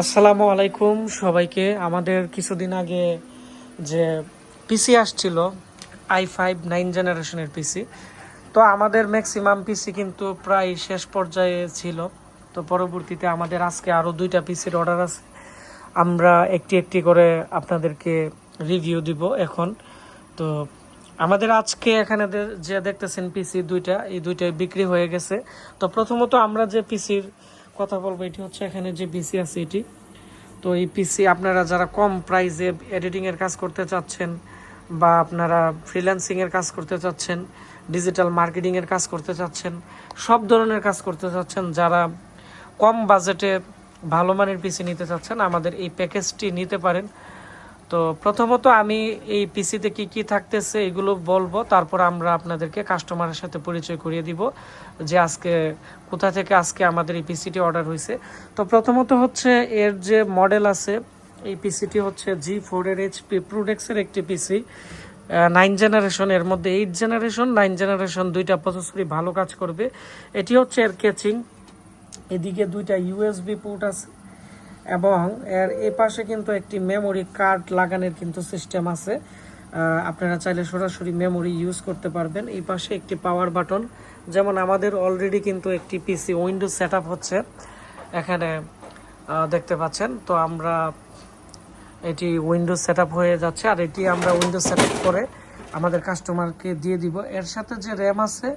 আসসালামু আলাইকুম সবাইকে। আমাদের কিছুদিন আগে যে পিসি আসছিল আই ফাইভ নাইন জেনারেশনের পিসি তো আমাদের ম্যাক্সিমাম পিসি কিন্তু প্রায় শেষ পর্যায়ে ছিল। তো পরবর্তীতে আমাদের আজকে আরও দুইটা পিসির অর্ডার আছে। আমরা একটি একটি করে আপনাদেরকে রিভিউ দিব এখন। তো আমাদের আজকে এখানে যে দেখতেছেন পিসি দুইটা, এই দুইটাই বিক্রি হয়ে গেছে। তো প্রথমত আমরা যে পিসির কথা বলব, এটি হচ্ছে এখানে যে পিসি আছে এটি তো এই পিসি আপনারা যারা কম প্রাইসে এডিটিং এর কাজ করতে চাচ্ছেন বা আপনারা ফ্রিল্যান্সিং এর কাজ করতে চাচ্ছেন ডিজিটাল মার্কেটিং এর কাজ করতে চাচ্ছেন, সব ধরনের কাজ করতে চাচ্ছেন, যারা কম বাজেটে ভালো মানের পিসি নিতে চাচ্ছেন, আমাদের এই প্যাকেজটি নিতে পারেন। তো প্রথমত আমি এই পিসিতে কি কি থাকতেছে এগুলো বলব। তারপর আমরা আপনাদেরকে কাস্টমারের সাথে পরিচয় করিয়ে দিব যে আজকে কোথা থেকে আজকে আমাদের এই পিসিটি অর্ডার হয়েছে তো প্রথমত হচ্ছে এর যে মডেল আছে, এই পিসিটি হচ্ছে জি ফোরের এইচপি প্রোডেক্সের একটি পিসি নাইন জেনারেশন এর মধ্যে এইট জেনারেশন নাইন জেনারেশন দুইটা প্রসেসরই ভালো কাজ করবে। এটি হচ্ছে এর কেচিং এদিকে দুইটা ইউএসবি পোর্ট আছে। এবং এর এ পাশে কিন্তু একটি মেমোরি কার্ড লাগানোর কিন্তু সিস্টেম আছে। আপনারা চাইলে সরাসরি মেমোরি ইউজ করতে পারবেন। এই পাশে একটি পাওয়ার বাটন যেমন আমাদের অলরেডি কিন্তু একটি পিসি উইন্ডোজ সেট হচ্ছে। এখানে দেখতে পাচ্ছেন, তো আমরা এটি উইন্ডো সেট হয়ে যাচ্ছে আর এটি আমরা উইন্ডো সেট করে আমাদের কাস্টমারকে দিয়ে দিব। এর সাথে যে র্যাম আছে,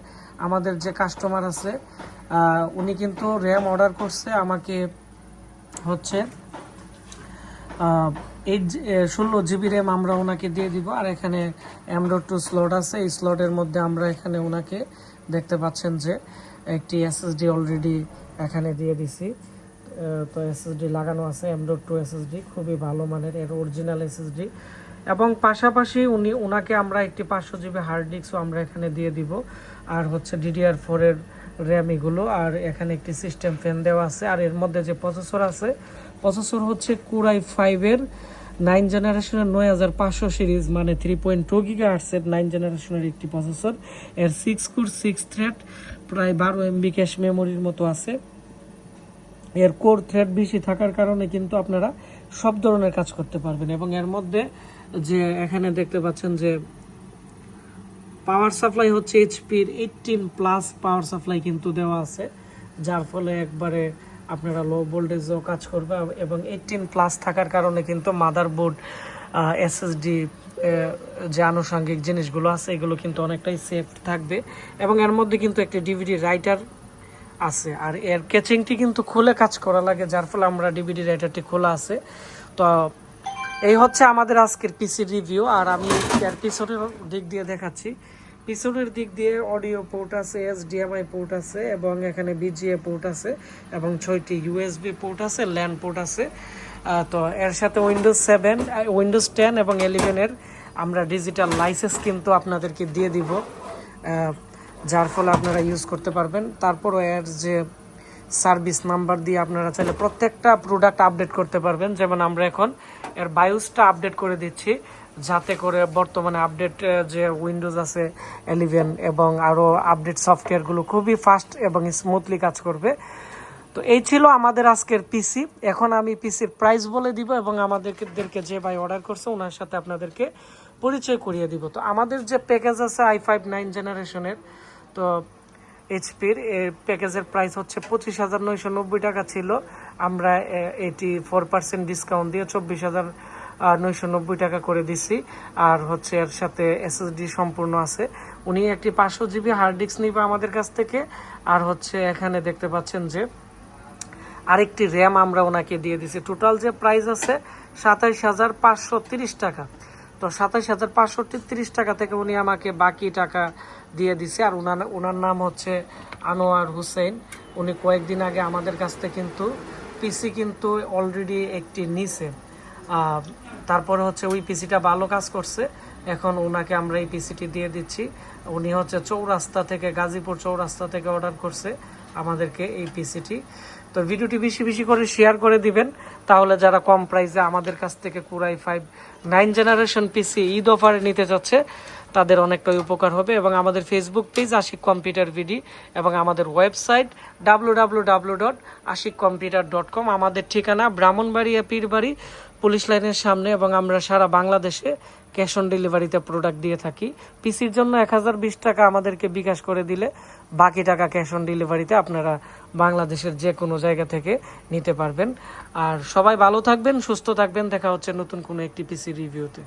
আমাদের যে কাস্টমার আছে উনি কিন্তু র্যাম অর্ডার করছে আমাকে হচ্ছে এইট ষোলো জিবি র্যাম আমরা ওনাকে দিয়ে দিব, আর এখানে অ্যামডট টু স্লট আছে, এই স্লটের মধ্যে আমরা এখানে ওনাকে দেখতে পাচ্ছেন যে একটি এসএসডি অলরেডি এখানে দিয়ে দিছি। তো এসএসডি লাগানো আছে এমডট টু এসএসডি খুবই ভালো মানের, এর অরিজিনাল এসএসডি এবং পাশাপাশি উনি, ওনাকে আমরা একটি পাঁচশো জিবি হার্ড ডিস্কও আমরা এখানে দিয়ে দিব, আর হচ্ছে ডিডিআর ফোরের র্যাম এগুলো, আর এখানে একটি সিস্টেম ফ্যান দেওয়া আছে, আর এর মধ্যে যে প্রসেসর আছে, প্রসেসর হচ্ছে কুরাই ফাইভের নাইন জেনারেশনের নয় হাজার পাঁচশো সিরিজ মানে থ্রি পয়েন্ট টু গিগা আর্টসের নাইন জেনারেশনের একটি প্রসেসর। এর সিক্স কোর সিক্স থ্রেড প্রায় বারো এমবি ক্যাশ মেমোরির মতো আছে। এর কোর থ্রেড বেশি থাকার কারণে কিন্তু আপনারা সব ধরনের কাজ করতে পারবেন। এবং এর মধ্যে যে এখানে দেখতে পাচ্ছেন যে পাওয়ার সাপ্লাই হচ্ছে এইচপির এইটিন প্লাস পাওয়ার সাপ্লাই কিন্তু দেওয়া আছে, যার ফলে একবারে আপনারা লো ভোল্টেজও কাজ করবে এবং এইটিন প্লাস থাকার কারণে কিন্তু মাদারবোর্ড এসএসডি যে আনুষঙ্গিক জিনিসগুলো আছে, এগুলো কিন্তু অনেকটাই সেফ থাকবে এবং এর মধ্যে কিন্তু একটি ডিভিডি রাইটার আছে। আর এর ক্যাচিংটি কিন্তু খুলে কাজ করা লাগে, যার ফলে আমরা ডিভিডি রাইটারটি খোলা আছে। তো এই হচ্ছে আমাদের আজকের পিসির রিভিউ আর আমি এর পিছনের দিক দিয়ে দেখাচ্ছি। পিছনের দিক দিয়ে অডিও পোর্ট আছে এসডিএমআই পোর্ট আছে, এবং এখানে বিজিএ পোর্ট আছে, এবং ছয়টি ইউএসবি পোর্ট আছে ল্যান্ড পোর্ট আছে। তো এর সাথে উইন্ডোজ সেভেন উইন্ডোজ টেন এবং ইলেভেনের আমরা ডিজিটাল লাইসেন্স কিন্তু আপনাদেরকে দিয়ে দিব যার ফলে আপনারা ইউজ করতে পারবেন। তারপরও এর যে সার্ভিস নাম্বার দিয়ে আপনারা চাইলে প্রত্যেকটা প্রোডাক্ট আপডেট করতে পারবেন। যেমন আমরা এখন এর বায়োসটা আপডেট করে দিচ্ছি, যাতে করে বর্তমানে আপডেট যে উইন্ডোজ আছে এলিভেন এবং আরও আপডেট সফটওয়্যারগুলো খুবই ফাস্ট এবং স্মুথলি কাজ করবে। তো এই ছিল আমাদের আজকের পিসি এখন আমি পিসির প্রাইস বলে দিব এবং আমাদেরকে যে ভাই অর্ডার করছে, ওনার সাথে আপনাদেরকে পরিচয় করিয়ে দিব। তো আমাদের যে প্যাকেজ আছে আই ফাইভ নাইন জেনারেশনের তো এইচপির প্যাকেজের প্রাইস হচ্ছে পঁচিশ হাজার নয়শো নব্বই টাকা ছিল। আমরা এটি ফোর পার্সেন্ট ডিসকাউন্ট দিয়ে চব্বিশ হাজার নয়শো নব্বই টাকা করে দিছি। আর হচ্ছে এর সাথে এসএসডি সম্পূর্ণ আছে। উনি একটি পাঁচশো জিবি হার্ড ডিস্ক নিবে আমাদের কাছ থেকে। আর হচ্ছে এখানে দেখতে পাচ্ছেন যে আরেকটি র্যাম আমরা ওনাকে দিয়ে দিছি। টোটাল যে প্রাইস আছে সাতাইশ হাজার পাঁচশো তিরিশ টাকা। তো সাতাইশ হাজার পাঁচশো তিরিশ টাকা থেকে উনি আমাকে বাকি টাকা দিয়ে দিছে। আর ওনার ওনার নাম হচ্ছে আনোয়ার হুসেন উনি কয়েকদিন আগে আমাদের কাছ থেকে কিন্তু পিসি কিন্তু অলরেডি একটি নিছে। তারপরে হচ্ছে ওই পিসিটা ভালো কাজ করছে। এখন ওনাকে আমরা এই পিসিটি দিয়ে দিচ্ছি। উনি হচ্ছে চৌরাস্তা থেকে, গাজীপুর চৌরাস্তা থেকে অর্ডার করছে আমাদেরকে এই পিসিটি তো ভিডিওটি বেশি বেশি করে শেয়ার করে দিবেন, তাহলে যারা কম প্রাইসে আমাদের কাছ থেকে core i five nine generation PC Eid অফারে নিতে যাচ্ছে, তাদের অনেকটাই উপকার হবে। এবং আমাদের Facebook page Ashik computer BD এবং আমাদের website W dot Ashik computer dot com আমাদের ঠিকানা ব্রাহ্মণবাড়িয়া, পীরবাড়ি, পুলিশ লাইনের সামনে, এবং আমরা সারা বাংলাদেশে ক্যাশ অন ডেলিভারিতে প্রোডাক্ট দিয়ে থাকি। পিসির জন্য এক হাজার বিশ টাকা আমাদেরকে বিকাশ করে দিলে বাকি টাকা ক্যাশ অন ডেলিভারিতে আপনারা বাংলাদেশের যে কোনো জায়গা থেকে নিতে পারবেন। আর সবাই ভালো থাকবেন, সুস্থ থাকবেন। দেখা হচ্ছে নতুন কোনো একটি পিসি রিভিউতে।